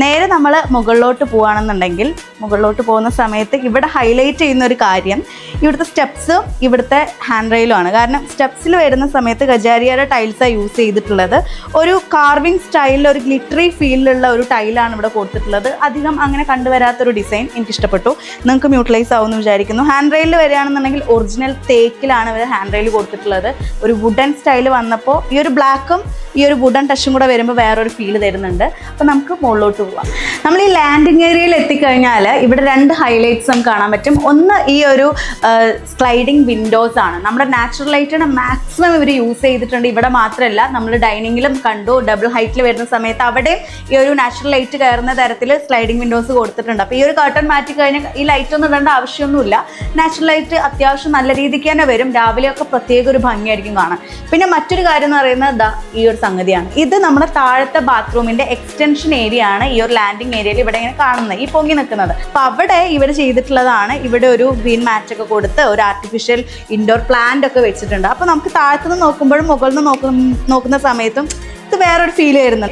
നേരെ നമ്മൾ മുകളിലോട്ട് പോവുകയാണെന്നുണ്ടെങ്കിൽ മുകളിലോട്ട് പോകുന്ന സമയത്ത് ഇവിടെ ഹൈലൈറ്റ് ചെയ്യുന്ന ഒരു കാര്യം ഇവിടുത്തെ സ്റ്റെപ്സും ഇവിടുത്തെ ഹാൻഡ് റെയിലും ആണ്. കാരണം സ്റ്റെപ്സിൽ വരുന്ന സമയത്ത് ഗജാരിയയുടെ ടൈൽസാണ് യൂസ് ചെയ്തിട്ടുള്ളത്. ഒരു കാർവിംഗ് സ്റ്റൈലിൽ ഒരു ഗ്ലിറ്ററി ഫീലിലുള്ള ഒരു ടൈലാണ് ഇവിടെ കൊടുത്തിട്ടുള്ളത്. അധികം അങ്ങനെ കണ്ടുവരാത്തൊരു ഡിസൈൻ എനിക്ക് ഇഷ്ടപ്പെട്ടു നിങ്ങൾക്ക് യൂട്ടിലൈസ് ആവുമെന്ന് വിചാരിക്കുന്നു. ഹാൻഡ് റെയിൽ വരികയാണെന്നുണ്ടെങ്കിൽ ഒറിജിനൽ തേക്കിലാണ് ഇവർ ഹാൻഡ് റെയിൽ കൊടുത്തിട്ടുള്ളത്. ഒരു വുഡൻ സ്റ്റൈൽ വന്നപ്പോൾ ഈ ഒരു ബ്ലാക്കും ഈ ഒരു വുഡൻ ടച്ചും കൂടെ വരുമ്പോൾ വേറൊരു ഫീൽ തരുന്നുണ്ട്. അപ്പോൾ നമുക്ക് മുകളിലോട്ട് പോവാം. നമ്മൾ ഈ ലാൻഡിങ് ഏരിയയിൽ എത്തിക്കഴിഞ്ഞാൽ ഇവിടെ രണ്ട് ഹൈലൈറ്റ്സ് നമുക്ക് കാണാൻ പറ്റും. ഒന്ന് ഈ ഒരു സ്ലൈഡിങ് വിൻഡോസ് ആണ്. നമ്മുടെ നാച്ചുറൽ ലൈറ്റിനെ മാക്സിമം ഇവർ യൂസ് ചെയ്തിട്ടുണ്ട്. ഇവിടെ മാത്രമല്ല നമ്മൾ ഡൈനിങ്ങിലും കണ്ടു. ഡബിൾ ഹൈറ്റിൽ വരുന്ന സമയത്ത് അവിടെ ഈ ഒരു നാച്ചുറൽ ലൈറ്റ് കയറുന്ന തരത്തിൽ സ്ലൈഡിങ് വിൻഡോസ് കൊടുത്തിട്ടുണ്ട്. അപ്പോൾ ഈ ഒരു കർട്ടൺ മാറ്റി കഴിഞ്ഞാൽ ഈ ലൈറ്റ് ഒന്നും ഇടേണ്ട ആവശ്യമൊന്നുമില്ല. നാച്ചുറൽ ലൈറ്റ് അത്യാവശ്യം നല്ല രീതിക്ക് തന്നെ വരും. രാവിലെയൊക്കെ പ്രത്യേക ഒരു ഭംഗിയായിരിക്കും കാണാൻ. പിന്നെ മറ്റൊരു കാര്യം എന്ന് പറയുന്നത് ഈ ഒരു സംഗതിയാണ്. ഇത് നമ്മുടെ താഴത്തെ ബാത്റൂമിന്റെ എക്സ്റ്റൻഷൻ ഏരിയ ആണ് ഈ ഒരു ലാൻഡിംഗ് ഏരിയയിൽ ഇവിടെ ഇങ്ങനെ കാണുന്നത്. ഈ പൊങ്ങി നിൽക്കുന്നത്. അപ്പൊ അവിടെ ഇവർ ചെയ്തിട്ടുള്ളതാണ് ഇവിടെ ഒരു ഗ്രീൻ മാറ്റ് ഒക്കെ കൊടുത്ത് ഒരു ആർട്ടിഫിഷ്യൽ ഇൻഡോർ പ്ലാന്റ് ഒക്കെ വെച്ചിട്ടുണ്ട്. അപ്പൊ നമുക്ക് താഴത്തുനിന്ന് നോക്കുമ്പോഴും മുകളിൽ നിന്ന് നോക്കുന്ന സമയത്തും ഇത് വേറൊരു ഫീൽ വരുന്നുണ്ട്.